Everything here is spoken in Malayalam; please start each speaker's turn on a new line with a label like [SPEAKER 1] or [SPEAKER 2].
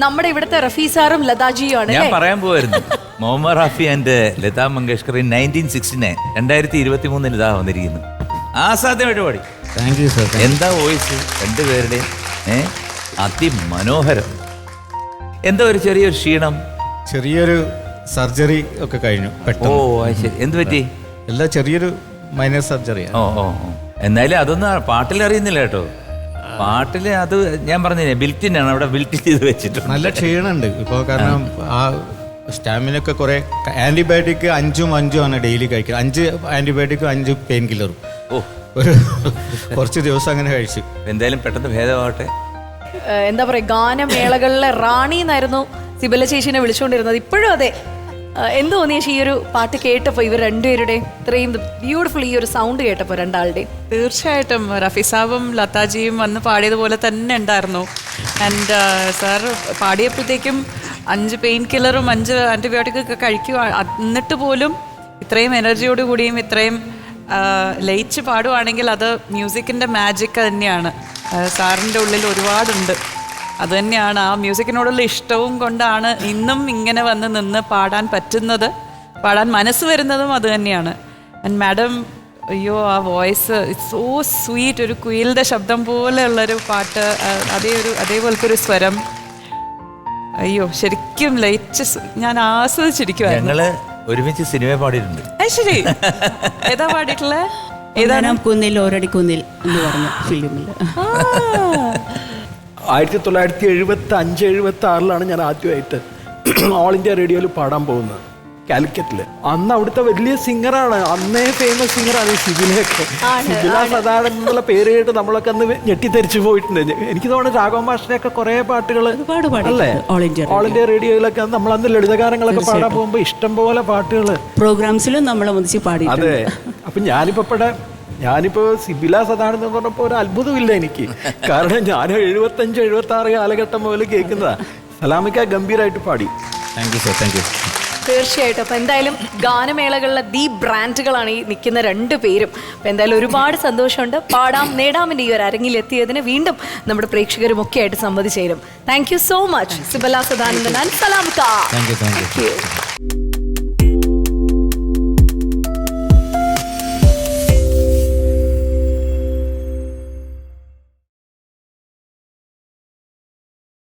[SPEAKER 1] നമ്മുടെ ഇവിടുത്തെ റഫീസാറും ലതാജിയും ആണ്
[SPEAKER 2] ഞാൻ പറയാൻ പോവായിരുന്നു. Muhammad Rafi and Lata Mangeshkar nineteen sixty nine രണ്ടായിരത്തി ഇരുപത്തി മൂന്നിൽ ഇതാ വന്നിരിക്കുന്നു. ആസാദ്യമായിട്ട് പാടി.
[SPEAKER 3] താങ്ക് യു സർ
[SPEAKER 2] എന്താ വോയിസ്? രണ്ടുപേരുടെയും ഏ? അതിമനോഹരം. എന്താ ഒരു ചെറിയൊരു ക്ഷീണം?
[SPEAKER 3] ചെറിയൊരു സർജറി ഒക്കെ കഴിഞ്ഞു
[SPEAKER 2] ഓ
[SPEAKER 3] പെട്ടെന്ന്
[SPEAKER 2] അത് ശരി. എന്ത് പറ്റി?
[SPEAKER 3] എല്ലാ ചെറിയൊരു മൈനർ സർജറിയാണ്
[SPEAKER 2] ഓ ഓ ഓ. എന്നാലും അതൊന്നും പാട്ടിൽ അറിയുന്നില്ല കേട്ടോ. പാട്ടിൽ അത് ഞാൻ പറഞ്ഞില്ലേ ബിൽറ്റിൻ ആണ്. അവിടെ ബിൽറ്റിൻ ചെയ്ത് വെച്ചിട്ടുണ്ട്.
[SPEAKER 3] നല്ല ക്ഷീണുണ്ട് ഇപ്പോൾ കാരണം ആ സ്റ്റാമിനൊക്കെ കുറെ ആന്റിബയോട്ടിക് അഞ്ചും അഞ്ചും ആണ് ഡെയിലി കഴിക്കുന്നത് അഞ്ച് ആന്റിബയോട്ടിക്കും അഞ്ച് പെയിൻ കില്ലറും
[SPEAKER 2] ഓ.
[SPEAKER 3] ഒരു കുറച്ച് ദിവസം അങ്ങനെ കഴിച്ചു.
[SPEAKER 2] എന്തായാലും പെട്ടെന്ന് ഭേദമാവട്ടെ.
[SPEAKER 1] എന്താ പറയാ ഗാനമേളകളിലെ റാണി എന്നായിരുന്നു സിബല ചേച്ചിനെ വിളിച്ചുകൊണ്ടിരുന്നത്. ഇപ്പോഴും അതെ എന്ത് തോന്നി ഈ ഒരു പാട്ട് കേട്ടപ്പോൾ ഇവർ രണ്ടുപേരുടെയും ഇത്രയും ബ്യൂട്ടിഫുൾ ഈ ഒരു സൗണ്ട് കേട്ടപ്പോൾ രണ്ടാളുടെയും?
[SPEAKER 4] തീർച്ചയായിട്ടും. റഫീസാബും ലതാജിയും വന്ന് പാടിയതുപോലെ തന്നെ ഉണ്ടായിരുന്നു. ആൻഡ് സാർ പാടിയപ്പോഴത്തേക്കും അഞ്ച് പെയിൻ കില്ലറും അഞ്ച് ആന്റിബയോട്ടിക് ഒക്കെ കഴിക്കുക എന്നിട്ട് പോലും ഇത്രയും എനർജിയോട് കൂടിയും ഇത്രയും ലയിച്ച് പാടുവാണെങ്കിൽ അത് മ്യൂസിക്കിന്റെ മാജിക് തന്നെയാണ്. സാറിന്റെ ഉള്ളിൽ ഒരുപാടുണ്ട്. അത് തന്നെയാണ് ആ മ്യൂസിക്കിനോടുള്ള ഇഷ്ടവും കൊണ്ടാണ് ഇന്നും ഇങ്ങനെ വന്ന് നിന്ന് പാടാൻ പറ്റുന്നത്. പാടാൻ മനസ്സ് വരുന്നതും അതുതന്നെയാണ്. ആൻഡ് മാഡം അയ്യോ ആ വോയിസ് സോ സ്വീറ്റ് ഒരു കുയിലിന്റെ ശബ്ദം പോലെയുള്ളൊരു പാട്ട് അതേ ഒരു അതേപോലത്തെ ഒരു സ്വരം. അയ്യോ ശരിക്കും ലയിച്ച് ഞാൻ ആസ്വദിച്ചിരിക്കുവായിരുന്നു.
[SPEAKER 2] ഞങ്ങൾ ഒരുമിച്ച് സിനിമ പാടിയിട്ടുണ്ട്.
[SPEAKER 4] ശരി. ഏതാ പാടിയിട്ടുള്ളത്
[SPEAKER 5] ഏതാണ്? കുന്നിൽ ഓരടി കുന്നിൽ എന്ന് പറഞ്ഞ ഫിലിമിൽ
[SPEAKER 6] ആയിരത്തി തൊള്ളായിരത്തി എഴുപത്തി അഞ്ച് എഴുപത്തി ആറിലാണ് ഞാൻ ആദ്യമായിട്ട് ഓൾ ഇന്ത്യ റേഡിയോയിൽ പാടാൻ പോകുന്നത്. കാലിക്കറ്റിൽ. അന്ന് അവിടുത്തെ വലിയ സിംഗറാണ്. അന്നേ ഫേമസ് സിംഗറാണ് ഈ സിബിലയൊക്കെ സിബില സദാടൻ എന്നുള്ള പേര് കേട്ട് നമ്മളൊക്കെ അന്ന് ഞെട്ടിത്തെരിച്ചു പോയിട്ടുണ്ട്. എനിക്ക് തോന്നുന്നു രാഘവ മാഷിനെയൊക്കെ കുറെ പാട്ടുകൾ അല്ലേ? ഓൾ ഇന്ത്യ റേഡിയോയിലൊക്കെ നമ്മൾ അന്ന് ലളിതഗാനങ്ങളൊക്കെ പാടാൻ പോകുമ്പോൾ ഇഷ്ടം പോലെ പാട്ടുകൾ
[SPEAKER 5] പ്രോഗ്രാംസിലും നമ്മളെ ഒന്നിച്ച് പാടി
[SPEAKER 6] അതെ. അപ്പൊ ഞാനിപ്പോ ഇവിടെ ഞാനിപ്പോ സിബില പറഞ്ഞപ്പോൾ പറഞ്ഞപ്പോ ഒരു അത്ഭുതമില്ല എനിക്ക്. കാരണം ഞാൻ എഴുപത്തഞ്ച് എഴുപത്തി ആറ് കാലഘട്ടം മുതൽ കേൾക്കുന്നതാ. സലാമിക്ക ഗംഭീരമായിട്ട് പാടി.
[SPEAKER 3] Thank you sir thank you
[SPEAKER 1] തീർച്ചയായിട്ടും. അപ്പൊ എന്തായാലും ഗാനമേളകളിലെ ദി ബ്രാൻഡുകളാണ് ഈ നിൽക്കുന്ന രണ്ട് പേരും. അപ്പൊ എന്തായാലും ഒരുപാട് സന്തോഷമുണ്ട്. പാടാം നേടാമിന്റെ ഈ ഒരു അരങ്ങിൽ എത്തിയതിന് വീണ്ടും നമ്മുടെ പ്രേക്ഷകരും ഒക്കെ ആയിട്ട് സംവദിച്ചേരും thank you so much Sibala Sadanandan Salam thank you